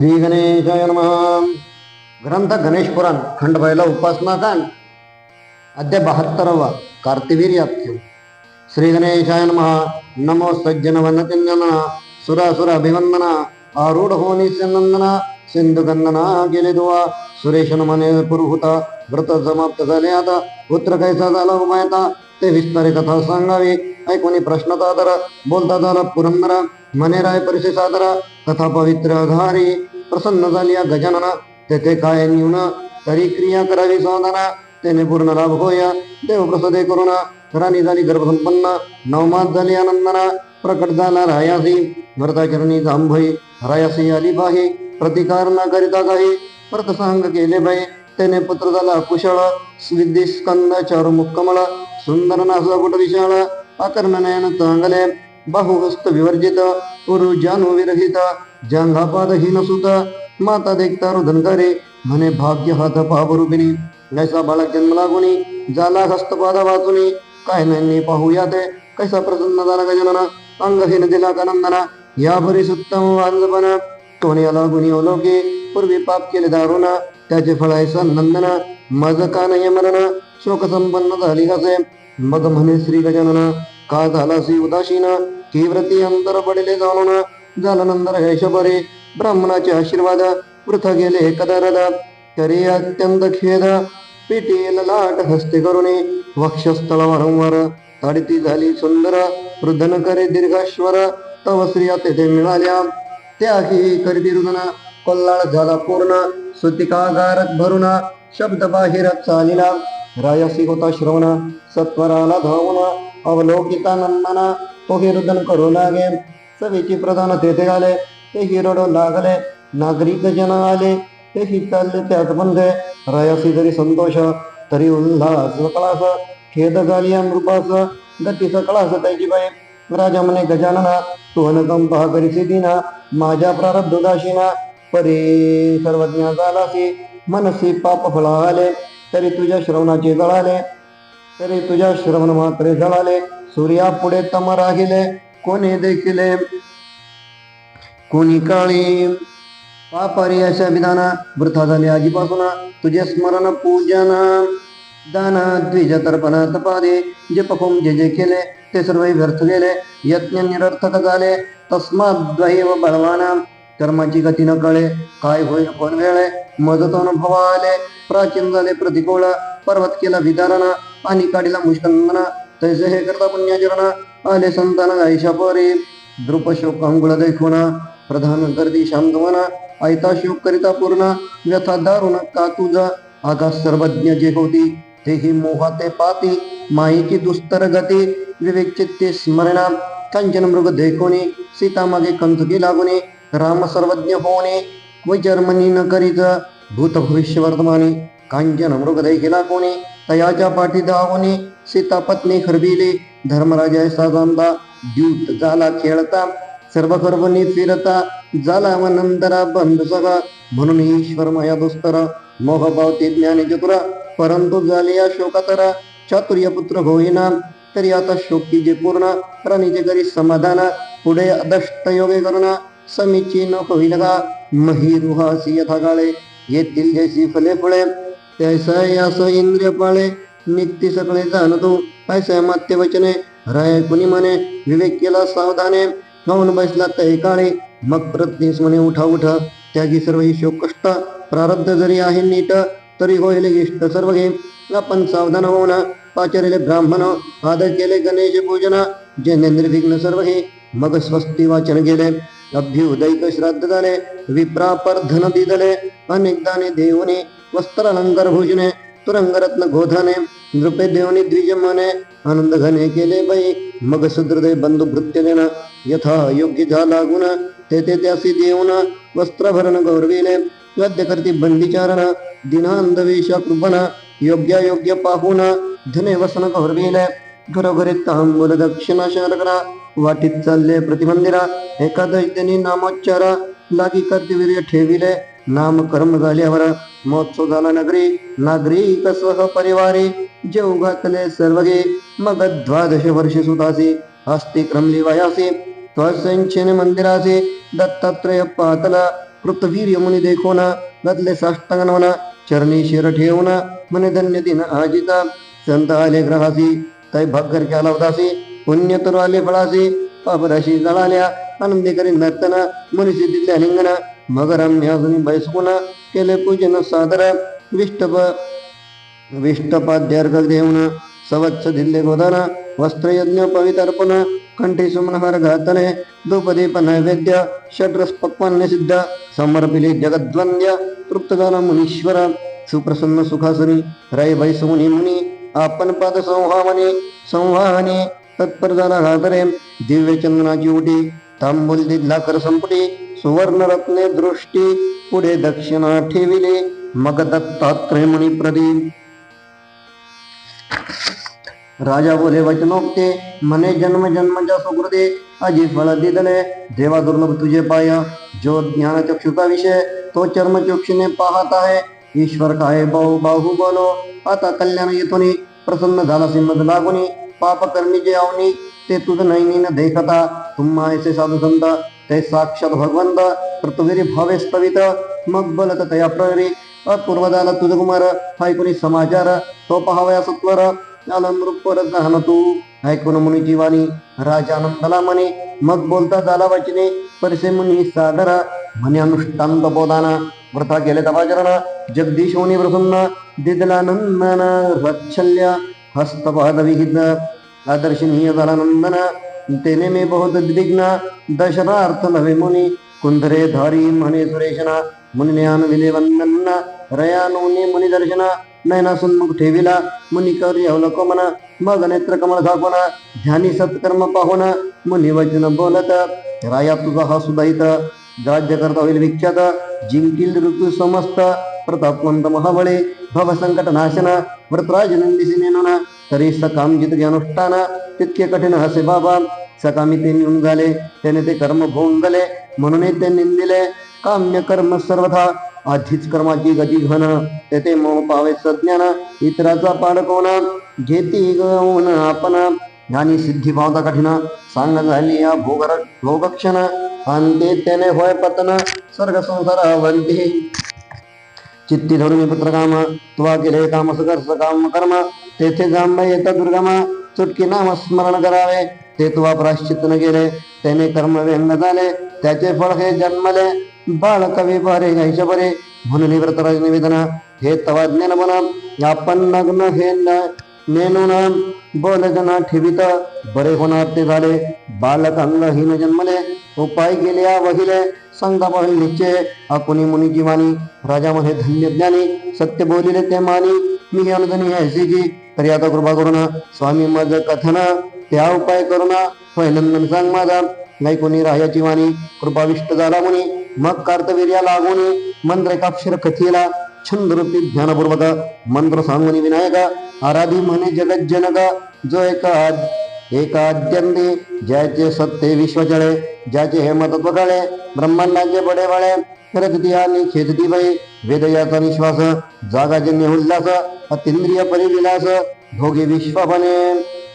श्री गणेशाय नम। ग्रंथ गणेश पुराण खंड पहिला उपासना कांड बहात्तरवा बहात्तरावा कार्तिवीर्याख्य श्री गणेशाय नम। नमो सज्जन वनतिंदना सुरासुर अभिवंदना आरूढ होनी नंदन सिंधुगंदना गेले दुवा। सुरेश मने पुरुहुता व्रत समाप्त झाले आता। पुत्र कैसा झाला उमायता? ते विस्तारी कथा सांगावी। ऐकोनी प्रश्न सादर। बोलता झाला पुरंदर। मने राय परिसे सादर। कथा पवित्र आधारी। प्रसन्न झाली या गजानना. तेथे काय न्यून तरी क्रिया करावी सावधाना. त्याने पूर्ण लाभ होया. देव प्रसदे करुणा. राणी झाली गर्भसंपन्न. नवमात झाली आनंदना. प्रकट झाला रायासी. भरताचरणी जांभई. रायासी आली बाही. प्रतिकार न करिता काही. प्रतसांग केले बाई. त्याने पुत्र झाला कुशळ. विद्ये स्कंद चारुमुख मुक्कमळ सुंदर नासा कुट विशाळ. आकर्ण नयन चांगले. बाहुहस्त विवर्जित. उरु जानू विरहित. जांघापादहीन सुत माता देखता रुदन करे म्हणे भाग्य हात पावरुपिणी कैसा बाळक जन्मला लागुनी जाला हस्तपाद वाचुनी. काय नाही पाहूया ते कैसा प्रसन्न झाला गजनना अंगहीन दिला कनंदना या भरी सुत्तम वांजपण कोणी गुणी ओलोके पूर्वी पाप केले दारुना. त्याचे फळायचा नंदना मज का नाही मरण? शोक संपन्न झाली कसे मग म्हणे श्री गजानना का झाला सी उदासीन? तीव्रती अंतर पडले जाणून. झाला नंतर हेश ब्राह्मणाचे आशीर्वाद वृथ गेले कदरद. तरी अत्यंत खेद पिटील लाट हस्ते करुणे वक्षस्थळ वारंवार. ताडती झाली सुंदर वृद्धन करे दीर्घाश्वर तव स्त्रिया तेथे मिळाल्या. त्याही करती रुदन कोल्हाळ झाला पूर्ण. सुतिकागारत भरुण शब्द बाहेर चालिला. रायसी होता श्रवण सत्वराला धावून अवलोकिता नंदना तो हे रुदन करू लागे. सभेची प्रधान तेथे आले. ते हिरडो लागले नागरिक जन आले. तेही चालले त्यात बंधे रायासी जरी संतोष तरी उल्हास कळास खेद झाली नृपास गती सकळास त्याची बाई. राजा म्हणे गजानना तू अनकंपा करीसी दिना माझ्या प्रारब्ध दाशीना परी सर्वज्ञ झालासी मनसी पाप फळा आले तरी तुझ्या श्रवणाचे जळाले तरी तुझ्या श्रवण मात्रे जळाले सूर्या पुढे तम राहिले कोणी देखिले कोणी काळी? पापारी अशा विधाना वृथा झाली आजीपासून तुझे स्मरण पूजन दान द्विज तर्पण तपादे जे पकुम जे जे केले ते सर्व व्यर्थ गेले. यत्न निरर्थक झाले. तस्मात द्वैव बळवाना कर्माची गती न कळे काय होईल कोण वेळे? मदत अनुभव आले प्राचीन झाले प्रतिकूळ पर्वत केला विदारणा आणि काढीला मुष्कंगना तैसे हे करता पुण्यचरण आले संतान आयशा परी द्रुप शोक अंगुळ देखून प्रधान गर्दी शांतवना आयता शोक करिता पूर्ण व्यथा दारुण का तुझा आकाश सर्वज्ञ जे होती तेही मोहाते पाती माईची दुस्तर गती विवेक चित्ते स्मरणा कांचन मृग देखोनी सीता मागे कंथकी लागुनी राम सर्वज्ञ होणे व जर्मनी न करीत भूत भविष्य वर्तमानी कांचन मृग देखिला कोणी तयाच्या पाठी धावणे सीता पत्नी खरबिले धर्मराजा साजांदा द्यूत झाला खेळता सर्व खर्वनी फिरता झाला व नंतरा बंद सगळा म्हणून ईश्वर माया दुस्तर मोह पावते ज्ञानी चतुरा परंतु झाले या शोकातरा चातुर्य पुत्र होईना तरी आता शोकी जे पूर्ण राणीचे करी समाधान पुढे अदष्ट योगे करुणा समीचीन होईल का मही रुहासी यथा गाळे येतील जैसी फले फळे तैसा यास इंद्रिय पाळे नित्य सगळे जाणतो. ऐसा मात्य वचने. राय कुणी म्हणे? विवेक केला सावधाने. खाऊन बसला तय काळे? मग प्रत्नीस म्हणे उठा उठा. त्यागी सर्व ही शोक कष्ट प्रारब्ध जरी आहे नीट तरी होईल इष्ट सर्व घे आपण सावधान होऊन पाचरले ब्राह्मण आदर केले गणेश पूजन जे निर्विघ्न सर्व हे. मग स्वस्ती वाचन गेले. अभ्युदयिक श्राद्ध झाले. विप्रापर धन दिदले अनेकदाने देवने देऊने. वस्त्र अलंकार भोजने. तुरंगरत्न गोधने. नृपे देवनी द्विज मने आनंद घने केले बाई. मग सुदृदय बंधू भृत्य देण यथा योग्य झाला गुण तेथे त्यासी देऊन वस्त्रभरण गौरविले गद्य करती बंदीचारण दिनांधवेश कृपण योग्य योग्य पाहून धने वसन गौरविले. घरोघरी तांबूल दक्षिणा शारकरा वाटीत चालले प्रतिमंदिरा एखादं त्यांनी नामोच्चारा लागी कर्तवीर्य ठेविले. नाम कर्म झाल्यावर महोत्सव झाला नगरी. नागरिक सह परिवारे जेव घातले सर्वगे. मग द्वादश वर्ष सुतासे हस्ते क्रमली वयासी. त्वसंचन मंदिरासी दत्तात्रय पातला. कृतवीर मुनी देखोन घातले साष्टांगण म्हणा चरणी शिर ठेवून म्हणे धन्य दिन आजिता. संत आले ग्रहासी तै भाकर केला उदासी पुण्य तर आले फळासी. पापराशी जळाल्या आनंदी करी नर्तन. मुनिसी दिल्या मग रम्य अजून बैसकुन केले पूजन सादर विष्टप विष्टपाद्यार्घ देऊन सवत्स दिल्ले गोदान वस्त्रयज्ञ पवितर्पण कंठी सुमनहर घातने धूपदीप नैवेद्य षड्रस पक्वान्य सिद्ध समर्पिले जगद्वंद्य तृप्तगाल मुनीश्वर सुप्रसन्न सुखासनी राई बैसमुनी मुनी आपण पाद संवाहने संवाहने तत्पर झाला घातरे दिव्य चंदनाची उटी तांबूल दिदला कर संपुटी सुवर्णरत्ने दृष्टी पुढे दक्षिणा ठेविले. मग दत्तात्रय प्रदीप. राजा बोले वचनोक्ते मने जन्म जन्मच्या सुकृते अजी फळ दिदले. देवा दुर्लभ तुझे पाय जो ज्ञान चक्षुचा विषय तो चर्म चक्षुने पाहत आहे. ईश्वर काय बाहू बाहू बोलो. आता कल्याण येतोनी प्रसन्न झाला सिंमद लागुनी. पाप कर्मी जे आवनी ते तुझ नैनीन देखता. तुम्हा ऐसे साधू संत ते साक्षात भगवंत पृथ्वीरी भावे स्तवित मग बोलत तया प्रहरी अपूर्व तुझकुमार ऐकुनी समाचार तो पहावया सत्वर आनंदरूप गहन तू ऐकून मुनी जीवानी राजा आनंदला म्हणे मग बोलता झाला वचने परिसे मुनी सादर म्हणे अनुष्ठांत बोधाना व्रता केले तपाचरण जगदीश मुनी प्रसन्न दिदला नंदन रच्छल्य हस्तपाद विहित आदर्शनीय झाला नंदन तेने मे बहुत विघ्न दशरार्थ नवे मुनी। कुंधरे धारी म्हणे सुरेशना मुनिने आणविले वंदन रयानुने मुनी दर्शना नयना सन्मुख ठेविला मुनी कर म्हणा मग नेत्र कमळ झाकवना ध्यानी सत्कर्म पाहुन मुनी वचन बोलत राया तुझा हा सुदायित राज्य करता होईल विख्यात जिंकील ऋतू समस्त प्रतापवंत महाबळे भव संकट नाशन व्रतराज नंदिसी नेनना तरी सकाम जित अनुष्ठान तितके कठीण हसे बाबा. सकामी ते निघून झाले त्याने ते कर्म भोंग गेले म्हणून ते निंदिले. काम्य कर्म सर्वथा आधीच कर्माची गती घन. तेथे मोह पावे सज्ञान इतराचा पाडकोन घेती गौन आपण. ज्ञानी सिद्धी पावता कठीण. सांग झाली या भोगर भोगक्षण. अंते त्याने होय पतन. स्वर्ग संसार वंती चित्ती धरून पुत्र काम. तुवा केले काम सकर्ष काम कर्म. तेथे जांब येता दुर्गमा चुटकी नाम स्मरण करावे. ते तुवा प्राश्चित न गेले. त्याने कर्म व्यंग झाले. त्याचे फळ हे जन्मले. बाळ कवी बरे घ्यायचे बरे. म्हणून व्रतराज निवेदन हे तवा ज्ञान बना आपण नग्न हे नेनून बोल जना ठेवित. बरे होणार ते झाले. बालक अंगहीन जन्मले. उपाय गेले वहिले संगा पाहिल निश्चय आकुनी मुनी जीवानी. राजा म्हणे धन्य ज्ञानी. सत्य बोलिले ते मानी. मी यायची जी. तरी आता कृपा करुणा स्वामी मज कथन त्या उपाय करुणा पहिल्यांदा सांग माझा. नाही कोणी राहायची वाणी कृपाविष्ट झाला मुनी. मग कार्तवीर्या लागून मंत्र एकाक्षर कथेला छंद रूपी ध्यानपूर्वक. मंत्र सांगुनी विनायक. आराधी म्हणे जगत जनक. जो एका एकाद्यंती ज्याचे सत्य विश्वचळे ज्याचे हे मतत्व कळे ब्रह्मांडाचे बडे बळे करती आणि खेदती बाई. वेदयाचा निश्वास जागाजन्य उल्लास अतिंद्रिय परिविलास भोगी विश्वपणे.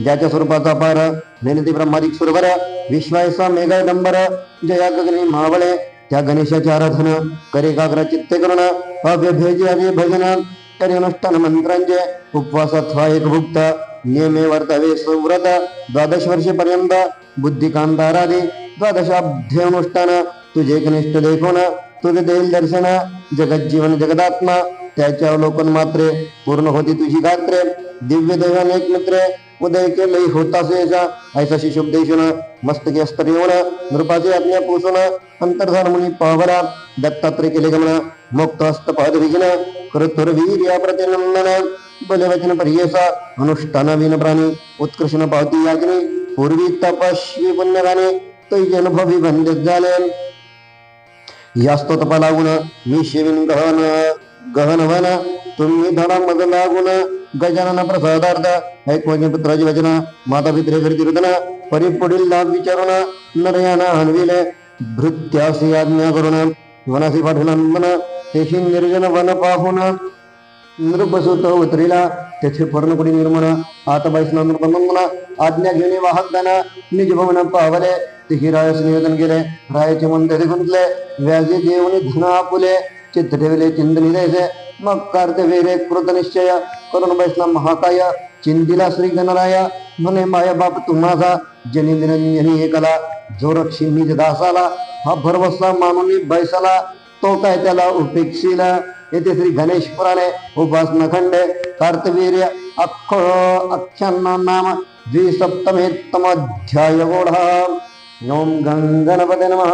ज्याच्या स्वरूपाचा पार नेनती ब्रह्मादिक सुरवर विश्वायसा मेघडंबर जया गगनी महाबळे त्या गणेशाचे आराधना करे काग्र चित्ते करण अव्यभेजी अभि भजन करे अनुष्ठान मंत्रांचे उपवास हा एक भुक्त नियमे वर्तवे सुव्रत द्वादश वर्षेपर्यंत बुद्धिकांत आराधी द्वादशाब्धे अनुष्ठान तुझे कनिष्ठ देखून देईल दर्शन जगज्जीवन जगदात्मा त्याचे अवलोकन मात्रे पूर्ण होती तुझी गात्रे. दिव्य देवाने एक मित्रे उदय केले होता सेजा ऐसा शिशुपदेशन मस्तके अस्तर येऊन नृपाचे आज्ञा पोषण अंतर्धान मुनी पावरा दत्तात्रय केले गमन मुक्त हस्त पाद विघ्न कृतुर वीर या प्रतिनंदन बलवचन वचन अनुष्ठान विन प्राणी उत्कृष्ण पावती याग्नी पूर्वी तपस्वी पुण्यगाने तैजन अनुभवी बंधित झाले. यास्तो तपा लागून मी शिवीन गहन गहन वन तुम्ही धडा मद लागून गजानन प्रसादार्थ ऐकवाजी पुत्राची वचना माता पित्रे घरी रुदन परी पुढील लाभ विचारून नरयाना हनविले भृत्यासी आज्ञा करून वनासी पाठवून तेशी निर्जन वन पाहून नृपसुत उतरिला तेथे पर्णकुडी निर्मळ आत बाईसना नृपनंदना आज्ञा घेणे वाहक दाना निज भवन पावले तिही रायास निवेदन केले रायाचे मन गुंतले व्याजे देवनी धन आपुले चित्त ठेवले चिंतनी द्यायचे मग कार्तवीर कृत निश्चय करून बैसला महाकाय चिंतीला श्री गणराय म्हणे माया बाप तुम्हाचा जनी निरंजनी एकला जो रक्षी निज दासाला हा भरवसा मानून बैसला तो काय त्याला उपेक्षिला येथे श्री गणेश पुराणे उपासनखंड कार्तवीर्य अक्ष अख्यान्ना नाम द्विसप्तमेत्तम अध्याय गोढा ओम गंगणपते नमः.